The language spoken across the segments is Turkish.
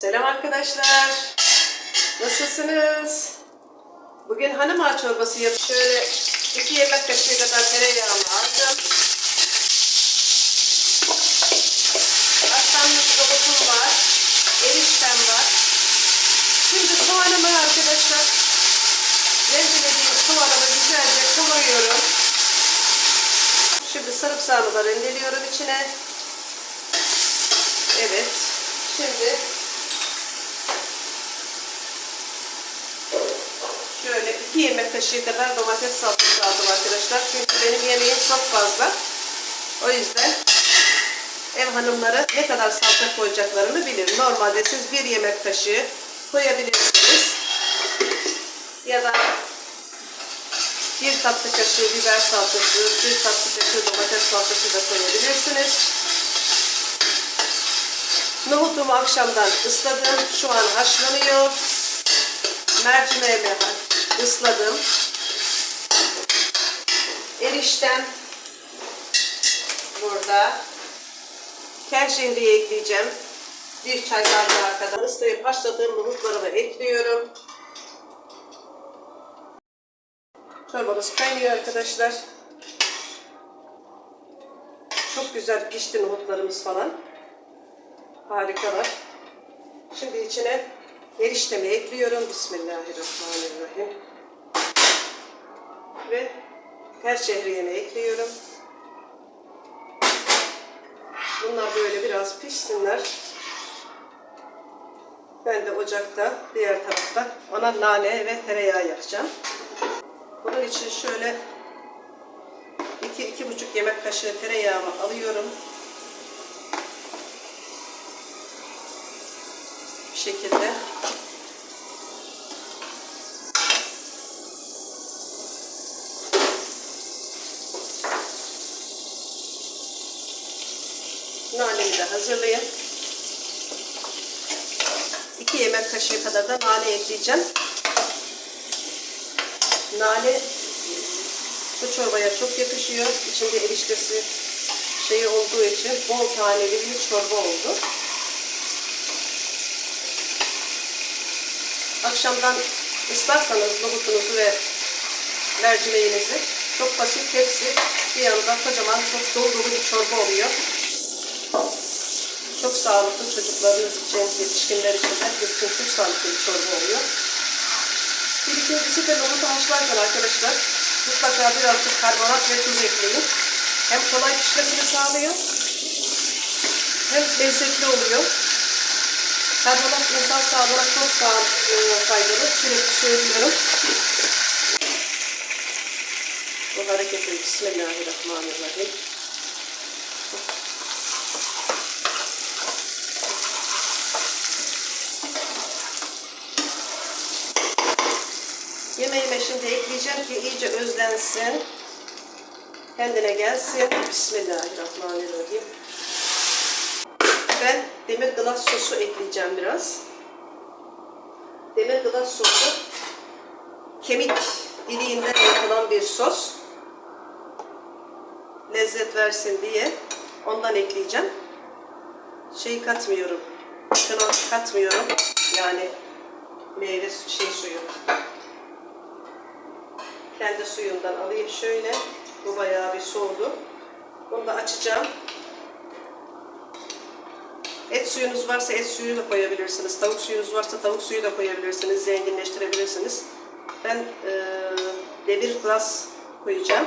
Selam arkadaşlar. Nasılsınız? Bugün hanım ağa çorbası yap. Şöyle iki yemek kaşığı kadar tereyağımı aldım. Haşlanmış robotum var. Eriştem var. Şimdi soğanımı arkadaşlar rendelediğim soğanımı güzelce kavuruyorum. Şimdi sarımsağımı da rendeliyorum içine. Evet. Şimdi şöyle iki yemek kaşığı kadar domates salçası aldım arkadaşlar. Çünkü benim yemeğim çok fazla. O yüzden ev hanımları ne kadar salça koyacaklarını bilir. Normalde siz bir yemek kaşığı koyabilirsiniz. Ya da bir tatlı kaşığı biber salçası, bir tatlı kaşığı domates salçası da koyabilirsiniz. Nohutumu akşamdan ısladım. Şu an haşlanıyor. Mercimeğimi ısladım. Eriştem burada. Kel ekleyeceğim. Bir çay bardağı kadar ıslayıp haşladığım nohutlarımı ekliyorum. Çorbamız kaynıyor arkadaşlar. Çok güzel pişti nohutlarımız falan. Harikalar. Şimdi içine eriştemi ekliyorum. Bismillahirrahmanirrahim. Ve her şehriyeni ekliyorum. Bunlar böyle biraz pişsinler. Ben de ocakta diğer tarafta ona nane ve tereyağı yakacağım. Bunun için şöyle 2-2,5 yemek kaşığı tereyağımı alıyorum. Bir şekilde. Nanemi de hazırlayayım. 2 yemek kaşığı kadar da nane ekleyeceğim. Nane bu çorbaya çok yakışıyor. İçinde eriştesi şeyi olduğu için bol taneli bir çorba oldu. Akşamdan ıslarsanız nohutunuzu ve mercimeğinizi çok basit hepsi bir yandan kocaman çok dolu dolu bir çorba oluyor. Çok sağlıklı çocuklarınız için, yetişkinler için, herkes için çok sağlıklı bir çorba oluyor. Bir ikincisi de nohutu haşlarken arkadaşlar mutlaka birazcık karbonat ve tuz ekleyin. Hem kolay pişmesini sağlıyor hem lezzetli oluyor. Karbonat insan sağlığına çok sağ, e, faydalı. Sürekli söylüyorum. Bu hareketi Bismillahirrahmanirrahim. Yemeğime şimdi ekleyeceğim ki iyice özlensin. Kendine gelsin. Bismillahirrahmanirrahim. Ben demir glass sosu ekleyeceğim biraz. Demir glass sosu kemik iliğinden yapılan bir sos. Lezzet versin diye ondan ekleyeceğim. Şey katmıyorum. Şunu katmıyorum. Yani meyve şey suyu. Kendi suyundan alayım şöyle. Bu bayağı bir soğudu. Bunu da açacağım. Et suyunuz varsa et suyu da koyabilirsiniz. Tavuk suyunuz varsa tavuk suyu da koyabilirsiniz. Zenginleştirebilirsiniz. Ben e, demir glass koyacağım.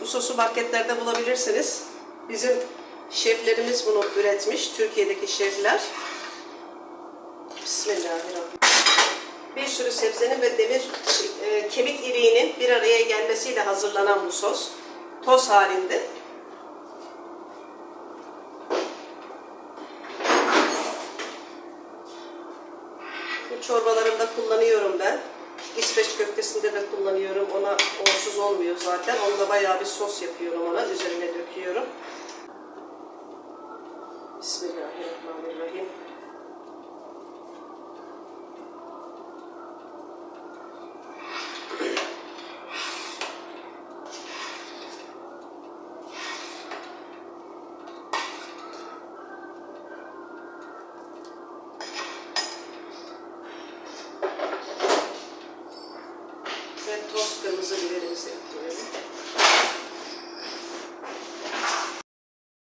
Bu sosu marketlerde bulabilirsiniz. Bizim şeflerimiz bunu üretmiş. Türkiye'deki şefler. Bismillahirrahmanirrahim. Bir sürü sebzenin ve demir e, kemik iliğinin bir araya gelmesiyle hazırlanan bu sos. Toz halinde. Bu çorbalarımda kullanıyorum ben. İsveç köftesinde de kullanıyorum. Ona onsuz olmuyor zaten. Onu da bayağı bir sos yapıyorum ona. Üzerine döküyorum. Ve toz kırmızı biberimizi ekliyorum.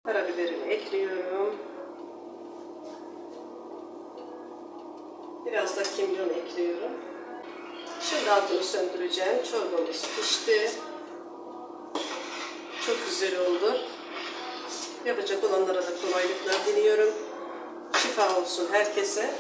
Karabiberimi ekliyorum. Biraz da kimyon ekliyorum. Şimdi altını söndüreceğim. Çorbamız pişti. Çok güzel oldu. Yapacak olanlara da kolaylıklar diliyorum. Şifa olsun herkese.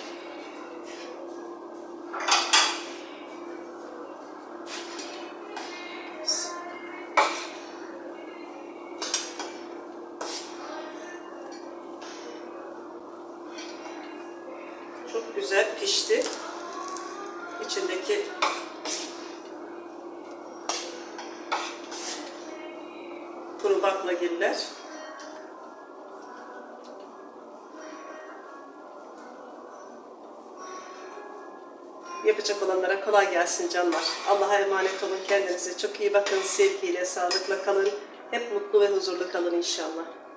Çok güzel pişti. İçindeki kuru baklagiller. Yapacak olanlara kolay gelsin canlar. Allah'a emanet olun. Kendinize çok iyi bakın. Sevgiyle, sağlıkla kalın. Hep mutlu ve huzurlu kalın inşallah.